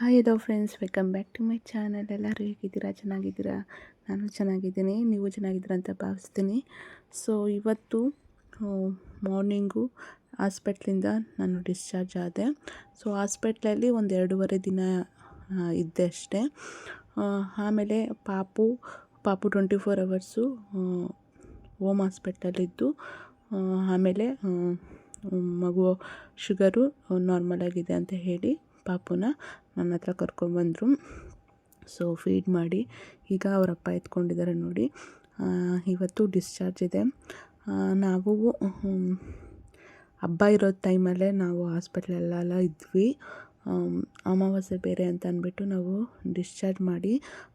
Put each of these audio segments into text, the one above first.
Hi hello friends welcome back to my channel ಎಲ್ಲರೂ ಹೇಗಿದ್ದೀರಾ? ಚೆನ್ನಾಗಿದ್ದೀರಾ? ನಾನು ಚೆನ್ನಾಗಿದ್ದೀನಿ. ನೀವು ಚೆನ್ನಾಗಿದ್ದೀರಾ ಅಂತ ಭಾವಿಸ್ತೀನಿ. ಸೊ ಇವತ್ತು ಮಾರ್ನಿಂಗು ಹಾಸ್ಪಿಟ್ಲಿಂದ ನಾನು ಡಿಸ್ಚಾರ್ಜ್ ಆದೆ. ಸೊ ಹಾಸ್ಪಿಟ್ಲಲ್ಲಿ ಒಂದು ಎರಡೂವರೆ ದಿನ ಇದ್ದೆ ಅಷ್ಟೇ. ಆಮೇಲೆ ಪಾಪು ಪಾಪು ಟ್ವೆಂಟಿ ಫೋರ್ ಅವರ್ಸು ಹೋಮ್ ಹಾಸ್ಪಿಟಲಿದ್ದು ಆಮೇಲೆ ಮಗು ಶುಗರು ನಾರ್ಮಲ್ ಆಗಿದೆ ಅಂತ ಹೇಳಿ. ಪಾಪುನ ನನ್ನ ಹತ್ರ ಕರ್ಕೊಂಡ್ಬಂದರು ಸೊ ಫೀಡ್ ಮಾಡಿ ಈಗ ಅವರಪ್ಪ ಎತ್ಕೊಂಡಿದ್ದಾರೆ ನೋಡಿ. ಇವತ್ತು ಡಿಸ್ಚಾರ್ಜ್ ಇದೆ. ನಾವು ಹಬ್ಬ ಇರೋ ಟೈಮಲ್ಲೇ ನಾವು ಹಾಸ್ಪಿಟ್ಲಲ್ಲೆಲ್ಲ ಇದ್ವಿ. ಅಮಾವಾಸ್ಯೆ ಬೇರೆ ಅಂತ ಅಂದ್ಬಿಟ್ಟು ನಾವು ಡಿಸ್ಚಾರ್ಜ್ ಮಾಡಿ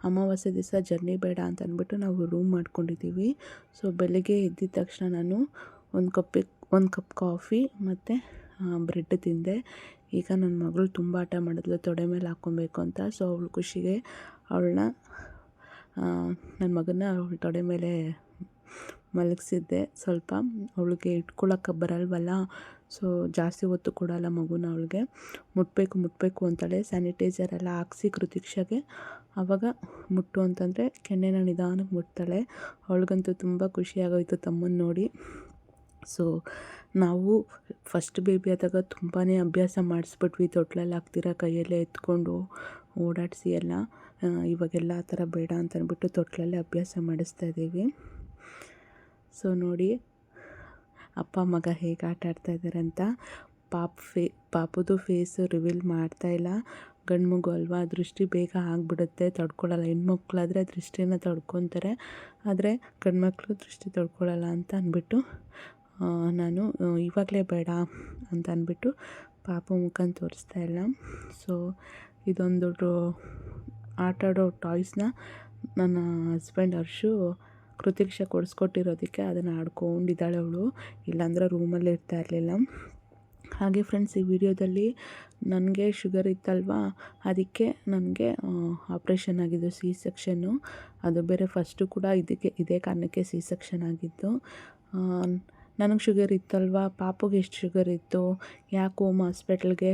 ಅಮಾವಾಸ್ಯೆ ದಿವಸ ಜರ್ನಿ ಬೇಡ ಅಂತ ಅಂದ್ಬಿಟ್ಟು ನಾವು ರೂಮ್ ಮಾಡ್ಕೊಂಡಿದ್ದೀವಿ. ಸೊ ಬೆಳಗ್ಗೆ ಎದ್ದಿದ ತಕ್ಷಣ ನಾನು ಒಂದು ಕಪ್ಪಿಗೆ ಒಂದು ಕಪ್ ಕಾಫಿ ಮತ್ತು ಬ್ರೆಡ್ ತಿಂದೆ. ಈಗ ನನ್ನ ಮಗಳು ತುಂಬ ಆಟ ಮಾಡಿದ್ಲು, ತೊಡೆ ಮೇಲೆ ಹಾಕ್ಕೊಬೇಕು ಅಂತ. ಸೊ ಅವಳು ಖುಷಿಗೆ ಅವಳನ್ನ ನನ್ನ ಮಗನ ಅವಳ ತೊಡೆ ಮೇಲೆ ಮಲಗಿಸಿದ್ದೆ. ಸ್ವಲ್ಪ ಅವಳಿಗೆ ಇಟ್ಕೊಳ್ಳೋಕೆ ಬರಲ್ವಲ್ಲ? ಸೊ ಜಾಸ್ತಿ ಹೊತ್ತು ಕೊಡಲ್ಲ ಮಗುನ ಅವಳಿಗೆ. ಮುಟ್ಟಬೇಕು ಮುಟ್ಟಬೇಕು ಅಂತಾಳೆ ಸ್ಯಾನಿಟೈಸರ್ ಎಲ್ಲ ಹಾಕ್ಸಿ ಕೃತಿಕ್ಷಗೆ. ಆವಾಗ ಮುಟ್ಟು ಅಂತಂದರೆ ಕೆನ್ನೆನ ನಿಧಾನಕ್ಕೆ ಮುಟ್ತಾಳೆ. ಅವಳಿಗಂತೂ ತುಂಬ ಖುಷಿಯಾಗೋಯಿತು ತಮ್ಮನ್ನ ನೋಡಿ. ಸೊ ನಾವು ಫಸ್ಟ್ ಬೇಬಿ ಆದಾಗ ತುಂಬಾ ಅಭ್ಯಾಸ ಮಾಡಿಸ್ಬಿಟ್ವಿ, ತೊಟ್ಲಲ್ಲಿ ಹಾಕ್ತಿರೋ, ಕೈಯಲ್ಲೇ ಎತ್ಕೊಂಡು ಓಡಾಡಿಸಿ ಎಲ್ಲ. ಇವಾಗೆಲ್ಲ ಆ ಥರ ಬೇಡ ಅಂತ ಅಂದ್ಬಿಟ್ಟು ತೊಟ್ಲಲ್ಲೇ ಅಭ್ಯಾಸ ಮಾಡಿಸ್ತಾ ಇದ್ದೀವಿ. ಸೊ ನೋಡಿ, ಅಪ್ಪ, ಮಗ ಹೇಗೆ ಆಟ ಆಡ್ತಾ ಇದ್ದಾರೆ ಅಂತ ಪಾಪ ಫೇ, ಪಾಪದು ಫೇಸು ರಿವೀಲ್ ಮಾಡ್ತಾ ಇಲ್ಲ. ಗಂಡು ಮಗು ಅಲ್ವಾ, ದೃಷ್ಟಿ ಬೇಗ ಆಗಿಬಿಡುತ್ತೆ ತಡ್ಕೊಳ್ಳಲ್ಲ ಹೆಣ್ಮಕ್ಳಾದರೆ ದೃಷ್ಟಿನ ತಡ್ಕೊತಾರೆ, ಆದರೆ ಗಂಡು ಮಕ್ಕಳು ದೃಷ್ಟಿ ತಡ್ಕೊಳ್ಳಲ್ಲ ಅಂತ ಅಂದ್ಬಿಟ್ಟು ನಾನು ಇವಾಗಲೇ ಬೇಡ ಅಂತ ಅಂದ್ಬಿಟ್ಟು ಪಾಪು ಮುಖನ ತೋರಿಸ್ತಾ ಇಲ್ಲ. ಸೊ ಇದೊಂದು ಆಟ ಆಡೋ ಟಾಯ್ಸ್ನ ನನ್ನ ಹಸ್ಬೆಂಡ್ ಹರ್ಷು ಕೃತಿಕ್ಷ ಕೊಡಿಸ್ಕೊಟ್ಟಿರೋದಕ್ಕೆ ಅದನ್ನು ಆಡ್ಕೊಂಡಿದ್ದಾಳೆ ಅವಳು. ಇಲ್ಲಾಂದರೆ ರೂಮಲ್ಲಿ ಇರ್ತಾ ಇರಲಿಲ್ಲ. ಹಾಗೆ ಫ್ರೆಂಡ್ಸ್ ಈ ವಿಡಿಯೋದಲ್ಲಿ ನನಗೆ ಶುಗರ್ ಇತ್ತಲ್ವಾ? ಅದಕ್ಕೆ ನನಗೆ ಆಪ್ರೇಷನ್ ಆಗಿದ್ದು ಸಿ ಸೆಕ್ಷನ್ನು ಅದು ಬೇರೆ ಫಸ್ಟು ಕೂಡ ಇದಕ್ಕೆ, ಇದೇ ಕಾರಣಕ್ಕೆ ಸಿ ಸೆಕ್ಷನ್ ಆಗಿದ್ದು. ನನಗೆ ಶುಗರ್ ಇತ್ತಲ್ವ? ಪಾಪುಗೆ ಎಷ್ಟು ಶುಗರ್ ಇತ್ತು? ಯಾಕೆ ಹೋಮ್ ಹಾಸ್ಪಿಟಲ್ಗೆ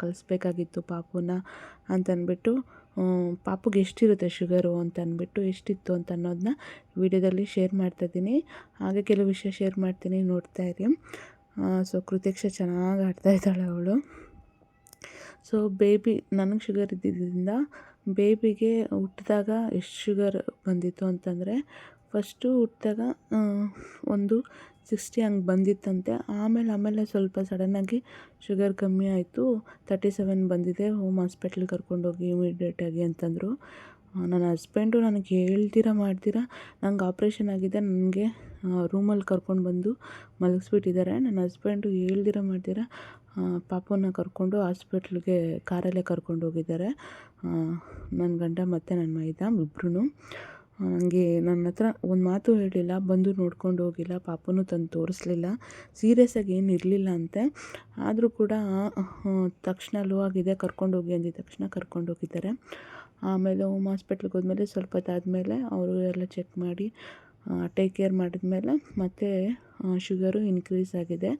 ಕಳಿಸ್ಬೇಕಾಗಿತ್ತು ಪಾಪುನ ಅಂತಂದ್ಬಿಟ್ಟು ಪಾಪುಗೆ ಎಷ್ಟಿರುತ್ತೆ ಶುಗರು ಅಂತ ಅಂದ್ಬಿಟ್ಟು ಎಷ್ಟಿತ್ತು ಅಂತ ಅನ್ನೋದನ್ನ ವಿಡಿಯೋದಲ್ಲಿ ಶೇರ್ ಮಾಡ್ತಾಯಿದ್ದೀನಿ ಹಾಗೆ ಕೆಲವು ವಿಷಯ ಶೇರ್ ಮಾಡ್ತೀನಿ, ನೋಡ್ತಾ ಇರಿ. ಸೊ ಕೃತಿಕ್ಷ ಚೆನ್ನಾಗಿ ಆಡ್ತಾ ಇದ್ದಾಳೆ ಅವಳು. ಸೊ ಬೇಬಿ ನನಗೆ ಶುಗರ್ ಇದ್ದಿದ್ದರಿಂದ ಬೇಬಿಗೆ ಹುಟ್ಟಿದಾಗ ಎಷ್ಟು ಶುಗರ್ ಬಂದಿತ್ತು ಅಂತಂದರೆ ಫಸ್ಟು ಹುಟ್ಟಿದಾಗ ಒಂದು ಸಿಕ್ಸ್ಟಿ ಹಂಗೆ ಬಂದಿತ್ತಂತೆ. ಆಮೇಲೆ ಆಮೇಲೆ ಸ್ವಲ್ಪ ಸಡನ್ನಾಗಿ ಶುಗರ್ ಕಮ್ಮಿ ಆಯಿತು. ತರ್ಟಿ ಸೆವೆನ್ ಬಂದಿದೆ ಹೋಮ್ ಹಾಸ್ಪಿಟ್ಲಿಗೆ ಕರ್ಕೊಂಡೋಗಿ ಇಮಿಡಿಯೇಟಾಗಿ ಅಂತಂದರು. ನನ್ನ ಹಸ್ಬೆಂಡು ನನಗೆ ಹೇಳ್ದಿರ ಮಾಡ್ದಿರ ನಂಗೆ ಆಪ್ರೇಷನ್ ಆಗಿದೆ. ನನಗೆ ರೂಮಲ್ಲಿ ಕರ್ಕೊಂಡು ಬಂದು ಮಲಗಿಸ್ಬಿಟ್ಟಿದ್ದಾರೆ. ನನ್ನ ಹಸ್ಬೆಂಡು ಹೇಳ್ದಿರ ಪಾಪನ ಪಾಪುನ ಕರ್ಕೊಂಡು ಹಾಸ್ಪಿಟ್ಲಿಗೆ ಕಾರಲ್ಲೇ ಕರ್ಕೊಂಡು ಹೋಗಿದ್ದಾರೆ ನನ್ನ ಗಂಡ ಮತ್ತು ನನ್ನ ಮೈದ ಇಬ್ಬರೂ ನನಗೆ ನನ್ನ ಹತ್ರ ಒಂದು ಮಾತು ಹೇಳಿಲ್ಲ, ಬಂದು ನೋಡ್ಕೊಂಡು ಹೋಗಿಲ್ಲ, ಪಾಪನು ತಂದು ತೋರಿಸ್ಲಿಲ್ಲ ಸೀರಿಯಸ್ ಆಗಿ ಏನು ಇರಲಿಲ್ಲ ಅಂತೆ. ಆದರೂ ಕೂಡ ತಕ್ಷಣ ಲೋ ಆಗಿದೆ ಕರ್ಕೊಂಡು ಹೋಗಿ ಅಂದಿದ ತಕ್ಷಣ ಕರ್ಕೊಂಡು ಹೋಗಿದ್ದಾರೆ. ಆಮೇಲೆ ಹೋಮ್ ಹಾಸ್ಪಿಟ್ಲಿಗೆ ಹೋದ್ಮೇಲೆ ಸ್ವಲ್ಪ ಹೊತ್ತಾದಮೇಲೆ ಅವರು ಎಲ್ಲ ಚೆಕ್ ಮಾಡಿ ಟೇಕ್ ಕೇರ್ ಮಾಡಿದ್ಮೇಲೆ ಮತ್ತೆ ಶುಗರು ಇನ್ಕ್ರೀಸ್ ಆಗಿದೆ,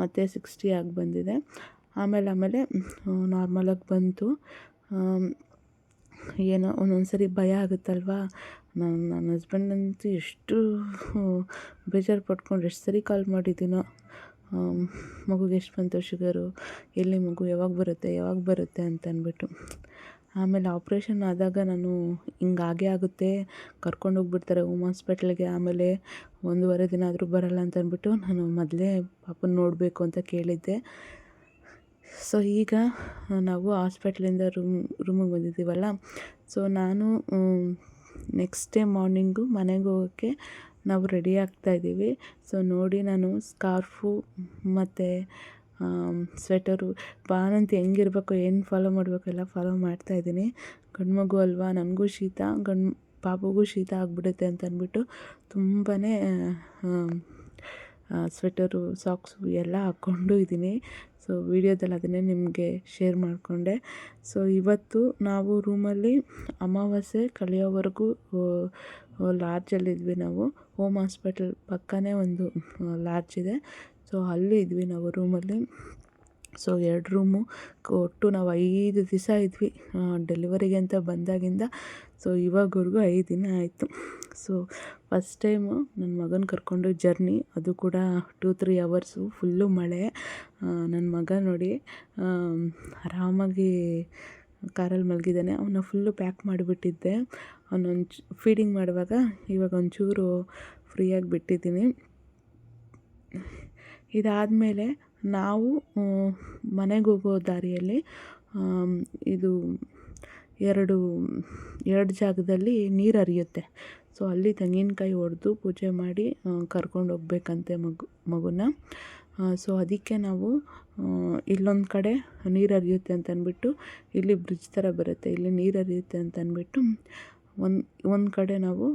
ಮತ್ತು ಸಿಕ್ಸ್ಟಿ ಆಗಿ ಬಂದಿದೆ. ಆಮೇಲೆ ಆಮೇಲೆ ನಾರ್ಮಲಾಗಿ ಬಂತು. ಏನೋ ಒಂದೊಂದು ಸರಿ ಭಯ ಆಗುತ್ತಲ್ವಾ? ನನ್ನ ನನ್ನ ಹಸ್ಬೆಂಡಂತೂ ಎಷ್ಟು ಬೇಜಾರು ಪಟ್ಕೊಂಡು ಎಷ್ಟು ಸರಿ ಕಾಲ್ ಮಾಡಿದ್ದೀನೋ ಮಗುಗೆ ಎಷ್ಟು ಬಂತು ಶುಗರು ಎಲ್ಲಿ ಮಗು? ಯಾವಾಗ ಬರುತ್ತೆ? ಯಾವಾಗ ಬರುತ್ತೆ ಅಂತ ಅಂದ್ಬಿಟ್ಟು. ಆಮೇಲೆ ಆಪ್ರೇಷನ್ ಆದಾಗ ನಾನು ಹಿಂಗಾಗೇ ಆಗುತ್ತೆ. ಕರ್ಕೊಂಡು ಹೋಗ್ಬಿಡ್ತಾರೆ ಹೋಮ್ ಹಾಸ್ಪಿಟ್ಲಿಗೆ ಆಮೇಲೆ ಒಂದೂವರೆ ದಿನ ಆದರೂ ಬರಲ್ಲ ಅಂತ ಅಂದ್ಬಿಟ್ಟು ನಾನು ಮೊದಲೇ ಪಾಪನ ನೋಡಬೇಕು ಅಂತ ಕೇಳಿದ್ದೆ. ಸೊ ಈಗ ನಾವು ಹಾಸ್ಪಿಟ್ಲಿಂದ ರೂಮ್ ರೂಮಿಗೆ ಬಂದಿದ್ದೀವಲ್ಲ? ಸೊ ನಾನು ನೆಕ್ಸ್ಟ್ ಡೇ ಮಾರ್ನಿಂಗು ಮನೆಗೆ ಹೋಗೋಕ್ಕೆ ನಾವು ರೆಡಿ ಆಗ್ತಾಯಿದ್ದೀವಿ ಸೊ ನೋಡಿ ನಾನು ಸ್ಕಾರ್ಫು ಮತ್ತು ಸ್ವೆಟರು ಬಾನಂತ ಹೆಂಗಿರ್ಬೇಕು ಏನು ಫಾಲೋ ಮಾಡಬೇಕು ಎಲ್ಲ ಫಾಲೋ ಮಾಡ್ತಾಯಿದ್ದೀನಿ ಗಂಡು ಮಗು ಅಲ್ವಾ? ನನಗೂ ಶೀತ, ಗಂಡು ಪಾಪುಗೂ ಶೀತ ಆಗಿಬಿಡುತ್ತೆ ಅಂತ ಅಂದ್ಬಿಟ್ಟು ತುಂಬಾ ಸ್ವೆಟರು ಸಾಕ್ಸು ಎಲ್ಲ ಹಾಕ್ಕೊಂಡು ಇದ್ದೀನಿ. ಸೊ ವಿಡಿಯೋದಲ್ಲಿ ಅದನ್ನೇ ನಿಮಗೆ ಶೇರ್ ಮಾಡಿಕೊಂಡೆ. ಸೊ ಇವತ್ತು ನಾವು ರೂಮಲ್ಲಿ ಅಮಾವಾಸ್ಯೆ ಕಳೆಯೋವರೆಗೂ ಲಾಡ್ಜಲ್ಲಿದ್ವಿ ನಾವು. ಹೋಮ್ ಹಾಸ್ಪಿಟಲ್ ಪಕ್ಕನೇ ಒಂದು ಲಾಡ್ಜ್ ಇದೆ. ಸೊ ಅಲ್ಲಿ ಇದ್ವಿ ನಾವು ರೂಮಲ್ಲಿ. ಸೊ ಎರಡು ರೂಮು, ಒಟ್ಟು ನಾವು ಐದು ದಿವಸ ಇದ್ವಿ ಡೆಲಿವರಿಗೆ ಅಂತ ಬಂದಾಗಿಂದ. ಸೊ ಇವಾಗವರೆಗೂ ಐದು ದಿನ ಆಯಿತು. ಸೊ ಫಸ್ಟ್ ಟೈಮು ನನ್ನ ಮಗನ ಕರ್ಕೊಂಡು ಜರ್ನಿ ಅದು ಕೂಡ ಟೂ ತ್ರೀ ಅವರ್ಸು ಫುಲ್ಲು ಮಳೆ. ನನ್ನ ಮಗ ನೋಡಿ ಆರಾಮಾಗಿ ಕಾರಲ್ಲಿ ಮಲಗಿದ್ದಾನೆ. ಅವನ್ನ ಫುಲ್ಲು ಪ್ಯಾಕ್ ಮಾಡಿಬಿಟ್ಟಿದ್ದೆ. ಅವನೊಂದು ಫೀಡಿಂಗ್ ಮಾಡುವಾಗ ಇವಾಗ ಒಂಚೂರು ಫ್ರೀಯಾಗಿ ಬಿಟ್ಟಿದ್ದೀನಿ. ಇದಾದಮೇಲೆ ನಾವು, ಮನೆಗೆ ಹೋಗೋ ದಾರಿಯಲ್ಲಿ ಇದು ಎರಡು ಎರಡು ಜಾಗದಲ್ಲಿ ನೀರು ಹರಿಯುತ್ತೆ. ಸೊ ಅಲ್ಲಿ ತೆಂಗಿನಕಾಯಿ ಒಡೆದು ಪೂಜೆ ಮಾಡಿ ಕರ್ಕೊಂಡು ಹೋಗ್ಬೇಕಂತೆ ಮಗು, ಮಗುನ. ಸೊ ಅದಕ್ಕೆ ನಾವು ಇಲ್ಲೊಂದು ಕಡೆ ನೀರು ಹರಿಯುತ್ತೆ ಅಂತ ಇಲ್ಲಿ ಬ್ರಿಡ್ಜ್ ಥರ ಬರುತ್ತೆ. ಇಲ್ಲಿ ನೀರು ಹರಿಯುತ್ತೆ ಅಂತ ಅಂದ್ಬಿಟ್ಟು ಒಂದು ಒಂದು ಕಡೆ ನಾವು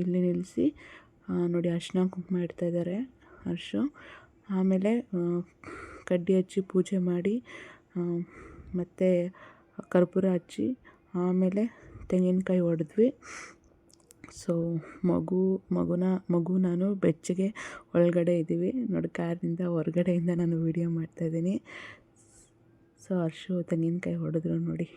ಇಲ್ಲಿ ನಿಲ್ಲಿಸಿ ನೋಡಿ ಅರ್ಶಿನ ಕುಂಕುಮ ಇಡ್ತಾಯಿದ್ದಾರೆ ಅರ್ಶು ಆಮೇಲೆ ಕಡ್ಡಿ ಹಚ್ಚಿ ಪೂಜೆ ಮಾಡಿ ಮತ್ತು ಕರ್ಪೂರ ಹಚ್ಚಿ ಆಮೇಲೆ ತೆಂಗಿನಕಾಯಿ ಹೊಡೆದ್ವಿ ಸೊ ಮಗು, ಮಗುನ, ಮಗು ನಾನು ಬೆಚ್ಚಗೆ ಒಳಗಡೆ ಇದ್ದೀವಿ. ನೋಡಿ ಕಾರಿಂದ ಹೊರಗಡೆಯಿಂದ ನಾನು ವೀಡಿಯೋ ಮಾಡ್ತಾಯಿದ್ದೀನಿ ಸೊ ಹರ್ಷು ತೆಂಗಿನಕಾಯಿ ಹೊಡೆದ್ರು ನೋಡಿ.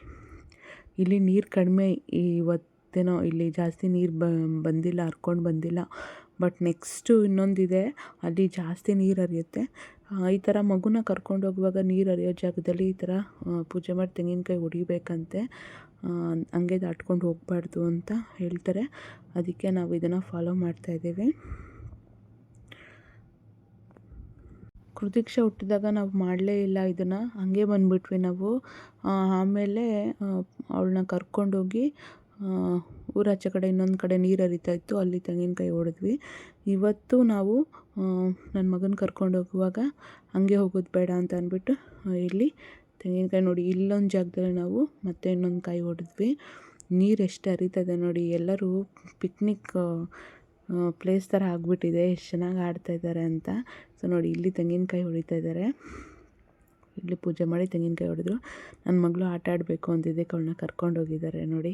ಇಲ್ಲಿ ನೀರು ಕಡಿಮೆ ಇವತ್ತೇನೋ, ಇಲ್ಲಿ ಜಾಸ್ತಿ ನೀರು ಬಂದಿಲ್ಲ, ಹರ್ಕೊಂಡು ಬಂದಿಲ್ಲ. ಬಟ್ ನೆಕ್ಸ್ಟು ಇನ್ನೊಂದಿದೆ, ಅಲ್ಲಿ ಜಾಸ್ತಿ ನೀರು ಹರಿಯುತ್ತೆ. ಈ ಥರ ಮಗುನ ಕರ್ಕೊಂಡು ಹೋಗುವಾಗ ನೀರು ಹರಿಯೋ ಜಾಗದಲ್ಲಿ ಈ ಥರ ಪೂಜೆ ಮಾಡಿ ತೆಂಗಿನಕಾಯಿ ಹೊಡಿಬೇಕಂತೆ ಹಂಗೆ ದಾಟ್ಕೊಂಡು ಹೋಗಬಾರ್ದು ಅಂತ ಹೇಳ್ತಾರೆ. ಅದಕ್ಕೆ ನಾವು ಇದನ್ನು ಫಾಲೋ ಮಾಡ್ತಾಯಿದ್ದೀವಿ ಕೃತಿಕ್ಷ ಹುಟ್ಟಿದಾಗ ನಾವು ಮಾಡಲೇ ಇಲ್ಲ ಇದನ್ನು, ಹಂಗೆ ಬಂದುಬಿಟ್ವಿ ನಾವು. ಆಮೇಲೆ ಅವಳನ್ನ ಕರ್ಕೊಂಡೋಗಿ ಊರಾಚೆ ಕಡೆ ಇನ್ನೊಂದು ಕಡೆ ನೀರು ಹರಿತಾ ಇತ್ತು, ಅಲ್ಲಿ ತೆಂಗಿನಕಾಯಿ ಹೊಡೆದ್ವಿ. ಇವತ್ತು ನಾವು ನನ್ನ ಮಗನ ಕರ್ಕೊಂಡು ಹೋಗುವಾಗ ಹಂಗೆ ಹೋಗೋದು ಬೇಡ ಅಂತ ಅಂದ್ಬಿಟ್ಟು ಇಲ್ಲಿ ತೆಂಗಿನಕಾಯಿ ನೋಡಿ ಇಲ್ಲೊಂದು ಜಾಗದಲ್ಲಿ ನಾವು ಮತ್ತೆ ಇನ್ನೊಂದು ಕಾಯಿ ಹೊಡೆದ್ವಿ. ನೀರು ಎಷ್ಟು ಹರಿತದೆ ನೋಡಿ, ಎಲ್ಲರೂ ಪಿಕ್ನಿಕ್ ಪ್ಲೇಸ್ ಥರ ಆಗಿಬಿಟ್ಟಿದೆ, ಎಷ್ಟು ಚೆನ್ನಾಗಿ ಆಡ್ತಾ ಇದ್ದಾರೆ ಅಂತ. ಸೊ ನೋಡಿ ಇಲ್ಲಿ ತೆಂಗಿನಕಾಯಿ ಹೊಡಿತಾ ಇದ್ದಾರೆ ಇಲ್ಲಿ ಪೂಜೆ ಮಾಡಿ ತೆಂಗಿನಕಾಯಿ ಹೊಡೆದ್ರು. ನನ್ನ ಮಗಳು ಆಟ ಆಡಬೇಕು ಅಂತಿದ್ದೆ ಅವಳನ್ನ ಕರ್ಕೊಂಡು ಹೋಗಿದ್ದಾರೆ ನೋಡಿ.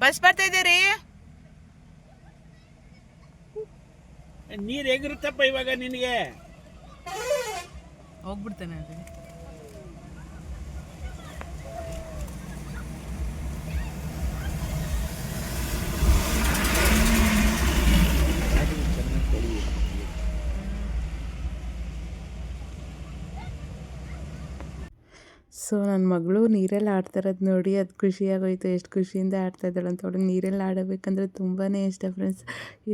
ಬಸ್ ಬರ್ತಾ ಇದೆ ರೀ ನೀರು ಹೇಗಿರುತ್ತಪ್ಪ ಇವಾಗ ನಿನಗೆ? ಹೋಗ್ಬಿಡ್ತೇನೆ ಅದು ಸೊ ನನ್ನ ಮಗಳು ನೀರಲ್ಲಿ ಆಡ್ತಾ ಇರೋದು ನೋಡಿ ಅದು ಖುಷಿಯಾಗೋಯ್ತು, ಎಷ್ಟು ಖುಷಿಯಿಂದ ಆಡ್ತಾ ಇದ್ದಾಳೆ ಅಂತ ಅವಳಿಗೆ ನೀರಲ್ಲಿ ಆಡಬೇಕಂದ್ರೆ ತುಂಬಾ ಇಷ್ಟ ಫ್ರೆಂಡ್ಸ್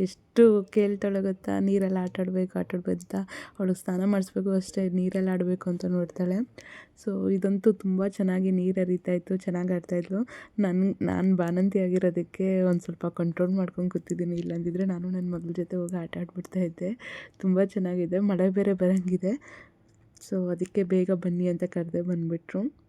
ಎಷ್ಟು ಕೇಳ್ತಾಳೆ ಗೊತ್ತಾ? ನೀರಲ್ಲಿ ಆಟ ಆಡಬೇಕು ಆಟ ಆಡ್ಬೇಕಂತ ಸ್ನಾನ ಮಾಡಿಸ್ಬೇಕು ಅಷ್ಟೇ, ನೀರಲ್ಲಿ ಆಡಬೇಕು ಅಂತ ನೋಡ್ತಾಳೆ. ಸೊ ಇದಂತೂ ತುಂಬ ಚೆನ್ನಾಗಿ ನೀರು ಹರಿತಾ ಚೆನ್ನಾಗಿ ಆಡ್ತಾಯಿದ್ಲು ನನ್ನ ನಾನು ಬಾನಂತಿ ಆಗಿರೋದಕ್ಕೆ ಒಂದು ಸ್ವಲ್ಪ ಕಂಟ್ರೋಲ್ ಮಾಡ್ಕೊಂಡು ಕೂತಿದ್ದೀನಿ. ಇಲ್ಲಾಂದಿದ್ರೆ ನಾನು ನನ್ನ ಮಗಳ ಜೊತೆ ಹೋಗಿ ಆಟ ಆಡ್ಬಿಡ್ತಾ ಇದ್ದೆ. ತುಂಬ ಚೆನ್ನಾಗಿದೆ, ಮಳೆ ಬೇರೆ ಬರೋಂಗಿದೆ. ಸೊ ಅದಕ್ಕೆ ಬೇಗ ಬನ್ನಿ ಅಂತ ಕರೆದೇ ಬಂದುಬಿಟ್ರು.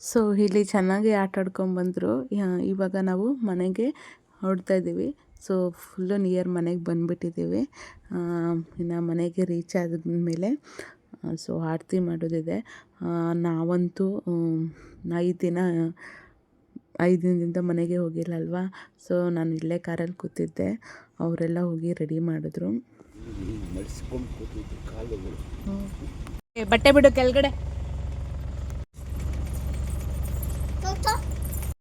ಸೊ ಇಲ್ಲಿ ಚೆನ್ನಾಗಿ ಆಟ ಆಡ್ಕೊಂಬಂದರು. ಇವಾಗ ನಾವು ಮನೆಗೆ ಹೊಡ್ತಾ ಇದ್ದೀವಿ. ಸೊ ಫುಲ್ಲು ನಿಯರ್ ಮನೆಗೆ ಬಂದುಬಿಟ್ಟಿದ್ದೀವಿ. ಇನ್ನು ಮನೆಗೆ ರೀಚ್ ಆದಮೇಲೆ ಸೊ ಆರತಿ ಮಾಡೋದಿದೆ. ನಾವಂತೂ ಐದು ದಿನ ಐದು ದಿನದಿಂದ ಮನೆಗೆ ಹೋಗಿಲ್ಲ ಅಲ್ವಾ ಸೊ ನಾನು ಇಲ್ಲೇ ಕಾರಲ್ಲಿ ಕೂತಿದ್ದೆ. ಅವರೆಲ್ಲ ಹೋಗಿ ರೆಡಿ ಮಾಡಿದ್ರು. ಬಟ್ಟೆ ಬಿಡು ಕೆಳಗಡೆ.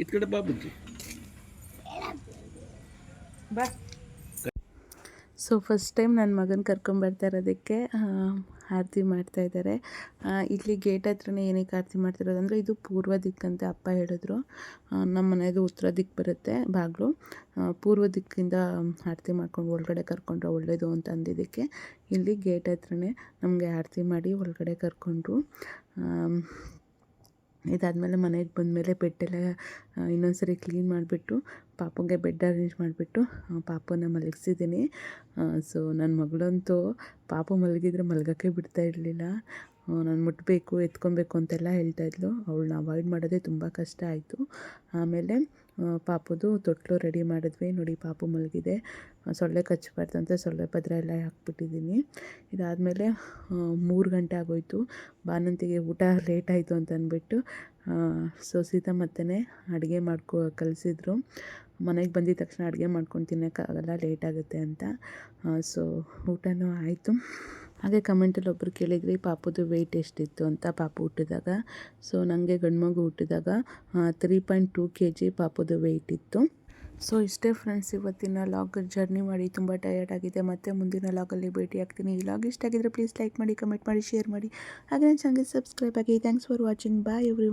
इकडे नदी ಏನ್ ಹೋಗ್ತಾನೆ ಕಾಲು ಈ ಕಡೆ ಬಾ ಬುಜ್ಜಿ ಸೊ ಫಸ್ಟ್ ಟೈಮ್ ನನ್ನ ಮಗನ ಕರ್ಕೊಂಬರ್ತಾ ಇರೋದಕ್ಕೆ ಆ, ಆರತಿ ಮಾಡ್ತಾ ಇದ್ದಾರೆ ಆ, ಇಲ್ಲಿ ಗೇಟ್ ಹತ್ರನೇ ಏನಕ್ಕೆ ಆರತಿ ಮಾಡ್ತಿರೋದು ಅಂದರೆ ಇದು ಪೂರ್ವ ದಿಕ್ಕಂತೆ ಅಪ್ಪ ಹೇಳಿದ್ರು ಆ, ನಮ್ಮ ಮನೆಯದು ಉತ್ತರ ದಿಕ್ಕು ಬರುತ್ತೆ ಬಾಗಿಲು ಪೂರ್ವ ದಿಕ್ಕಿಂದ ಆರತಿ ಮಾಡ್ಕೊಂಡು ಒಳಗಡೆ ಕರ್ಕೊಂಡ್ರೆ ಒಳ್ಳೆಯದು ಅಂತ ಅಂದಿದ್ದಕ್ಕೆ ಇಲ್ಲಿ ಗೇಟ್ ಹತ್ರನೇ ನಮಗೆ ಆರತಿ ಮಾಡಿ ಒಳಗಡೆ ಕರ್ಕೊಂಡ್ರು ಆಮ್, ಇದಾದಮೇಲೆ ಮನೆಗೆ ಬಂದಮೇಲೆ ಬೆಡ್ಡೆಲ್ಲ ಇನ್ನೊಂದು ಸರಿ ಕ್ಲೀನ್ ಮಾಡಿಬಿಟ್ಟು, ಪಾಪಂಗೆ ಬೆಡ್ ಅರೇಂಜ್ ಮಾಡಿಬಿಟ್ಟು ಪಾಪನ ಮಲಗಿಸಿದ್ದೀನಿ. ಸೊ ನನ್ನ ಮಗಳಂತೂ ಪಾಪ ಮಲಗಿದ್ರೆ ಮಲಗೋಕ್ಕೆ ಬಿಡ್ತಾ ಇರಲಿಲ್ಲ. ನಾನು ಮುಟ್ಟಬೇಕು ಎತ್ಕೊಬೇಕು ಅಂತೆಲ್ಲ ಹೇಳ್ತಾಯಿದ್ಲು ಅವಳನ್ನ ಅವಾಯ್ಡ್ ಮಾಡೋದೇ ತುಂಬ ಕಷ್ಟ ಆಯಿತು. ಆಮೇಲೆ ಪಾಪುದು ತೊಟ್ಟಲು ರೆಡಿ ಮಾಡಿದ್ವಿ. ನೋಡಿ, ಪಾಪು ಮಲಗಿದೆ. ಸೊಳ್ಳೆ ಕಚ್ಚಬಾರ್ದು ಅಂತ ಸೊಳ್ಳೆ ಪದ್ರ ಎಲ್ಲ ಹಾಕ್ಬಿಟ್ಟಿದ್ದೀನಿ. ಇದಾದಮೇಲೆ ಮೂರು ಗಂಟೆ ಆಗೋಯ್ತು. ಬಾನಂತಿಗೆ ಊಟ ಲೇಟ್ ಆಯಿತು ಅಂತ ಅಂದ್ಬಿಟ್ಟು ಸೊ ಸೀತಾ ಮತ್ತೆ ಅಡುಗೆ ಮಾಡ್ಕೊ, ಕಲಿಸಿದ್ರು. ಮನೆಗೆ ಬಂದಿದ ತಕ್ಷಣ ಅಡುಗೆ ಮಾಡ್ಕೊಂಡು ತಿನ್ನೋಕ್ಕಾಗಲ್ಲ, ಲೇಟ್ ಆಗುತ್ತೆ ಅಂತ. ಸೊ ಊಟನೂ ಆಯಿತು. ಹಾಗೆ ಕಮೆಂಟಲ್ಲಿ ಒಬ್ಬರು ಕೇಳಿದ್ರಿ ಪಾಪುದು ವೆಯ್ಟ್ ಎಷ್ಟಿತ್ತು? ಅಂತ ಪಾಪು ಹುಟ್ಟಿದಾಗ. ಸೊ ನನಗೆ ಗಂಡ್ಮಗು ಹುಟ್ಟಿದಾಗ three point two K G ಪಾಪುದು weight ಇತ್ತು. ಸೊ ಇಷ್ಟೇ ಫ್ರೆಂಡ್ಸ್ ಇವತ್ತಿನ ಲಾಗ್ ಜರ್ನಿ ಮಾಡಿ ತುಂಬ ಟಯರ್ಡ್ ಆಗಿದೆ ಮತ್ತೆ ಮುಂದಿನ ಲಾಗಲ್ಲಿ ಭೇಟಿ ಆಗ್ತೀನಿ. ಈ ಲಾಗ್ ಇಷ್ಟ ಆಗಿದ್ರೆ ಪ್ಲೀಸ್ ಲೈಕ್ ಮಾಡಿ ಕಮೆಂಟ್ ಮಾಡಿ ಶೇರ್ ಮಾಡಿ. ಹಾಗೆ ನನ್ನ ಸಬ್ಸ್ಕ್ರೈಬ್ ಆಗಿ. Thanks for watching bye every